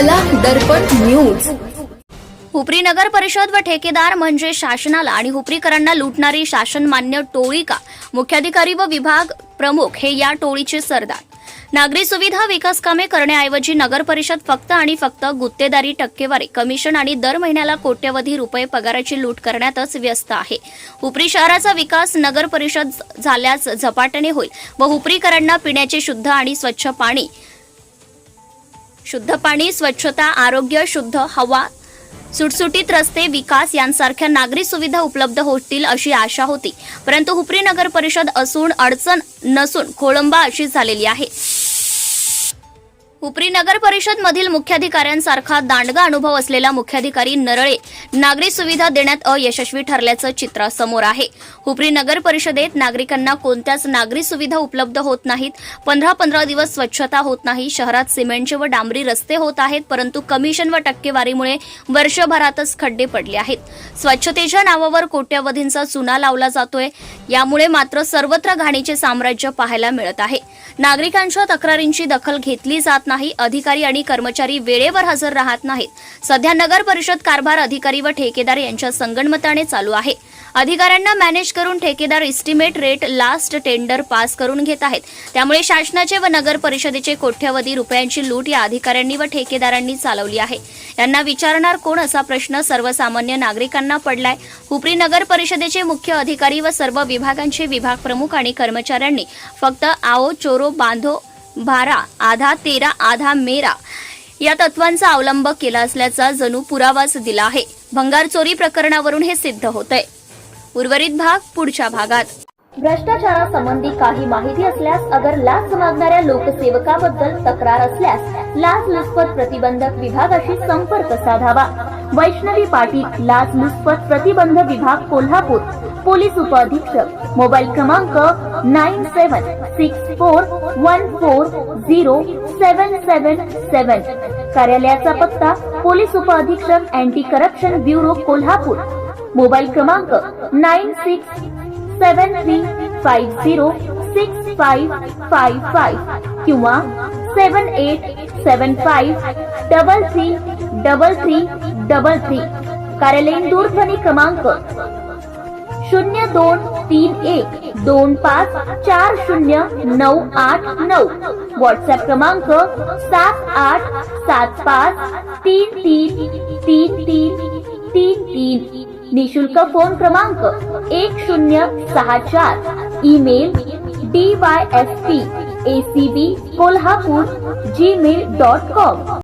कला दर्पण न्यूज हुपरी नगर परिषद व ठेकेदार म्हणजे शासनाला आणि हुपरीकरांना लुटणारी शासनमान्य टोळी का मुख्याधिकारी व विभाग प्रमुख हे या टोळीचे सरदार. नागरी सुविधा विकास कामे करण्याऐवजी नगर परिषद फक्त आणि फक्त गुत्तेदारी टक्केवारी कमिशन आणि दर महिन्याला कोट्यवधी रुपये पगाराची लूट करण्यातच व्यस्त आहे. हुपरी शहराचा विकास नगर परिषद झाल्यास झपाट्याने होईल व हुपरीकरांना पिण्याचे शुद्ध आणि स्वच्छ पाणी शुद्ध पाणी स्वच्छता आरोग्य शुद्ध हवा सुटसुटीत रस्ते विकास यांसारख्या नागरी सुविधा उपलब्ध होतील अशी आशा होती. परंतु हुपरी नगर परिषद असून अडचण नसून खोळंबा अशी झालेली आहे. हुपरी नगर परिषद मधील मुख्याधिकाऱ्यांसारखा दांडगा अनुभव असलेला मुख्याधिकारी नरळे नागरी सुविधा देण्यात अयशस्वी ठरल्याचं चित्र समोर आहे. हुपरी नगर परिषदेत नागरिकांना कोणत्याच नागरी सुविधा उपलब्ध होत नाहीत. पंधरा पंधरा दिवस स्वच्छता होत नाही. शहरात सिमेंटचे व डांबरी रस्ते होत आहेत परंतु कमिशन व टक्केवारीमुळे वर्षभरातच खड्डे पडले आहेत. स्वच्छतेच्या नावावर कोट्यवधींचा चुना लावला जातोय. यामुळे मात्र सर्वत्र घाणीचे साम्राज्य पाहायला मिळत आहे. नागरिकांच्या तक्रारींची दखल घेतली जात नाही. अधिकारी आणि कर्मचारी वेळेवर हजर राहत नाहीत. सध्या नगर परिषद कारभार अधिकारी व ठेकेदार यांच्या संगणमताने चालू आहे. अधिकाऱ्यांना मॅनेज करून ठेकेदार estimate rate last tender pass करून घेत आहेत. त्यामुळे शासनाचे व नगर परिषदेचे कोट्यवधी रुपयांची लूट या अधिकाऱ्यांनी व ठेकेदारांनी चालवली आहे. यांना विचारणार कोण असा प्रश्न सर्वसामान्य नागरिकांना पडलाय. हुपरी नगर परिषदेचे मुख्य अधिकारी व सर्व विभागांचे विभाग प्रमुख आणि कर्मचाऱ्यांनी फक्त आओ चोरो बांधो भारा आधा तेरा आधा मेरा या तत्वांचा अवलंब केला असल्याचा जणू पुरावाच दिला आहे. भंगार चोरी प्रकरणावरून हे सिद्ध होत आहे उर्वरित भाग पुढच्या भागात. भ्रष्टाचारासंबंधी काही माहिती असल्यास अगर लाच मागणाऱ्या लोकसेवकाबद्दल तक्रार असल्यास लाच लुचपत प्रतिबंधक विभागाशी संपर्क साधावा. वैष्णवी पाटील लाच लुचपत प्रतिबंध विभाग कोल्हापूर. पोलीस उपअधीक्षक मोबाईल क्रमांक nine seven six four one four zero seven seven seven. कार्यालयाचा पत्ता पोलीस उपअधीक्षक anti corruption bureau Kolhapur. Mobile क्रमांक nine six seven three five zero six five five five किंवा seven eight seven five double three double three double three कार्यालयीन दूरध्वनी क्रमांक शून्य दोन तीन एक, दोन पाच चार शून्य नऊ आठ नऊ. व्हॉट्सअप क्रमांक सात आठ सात पाच तीन तीन तीन तीन तीन तीन निशुल्क फ़ोन क्रमांक एक शून्य सहा चार. Email D Y S P A C B Kolhapur Gmail dot com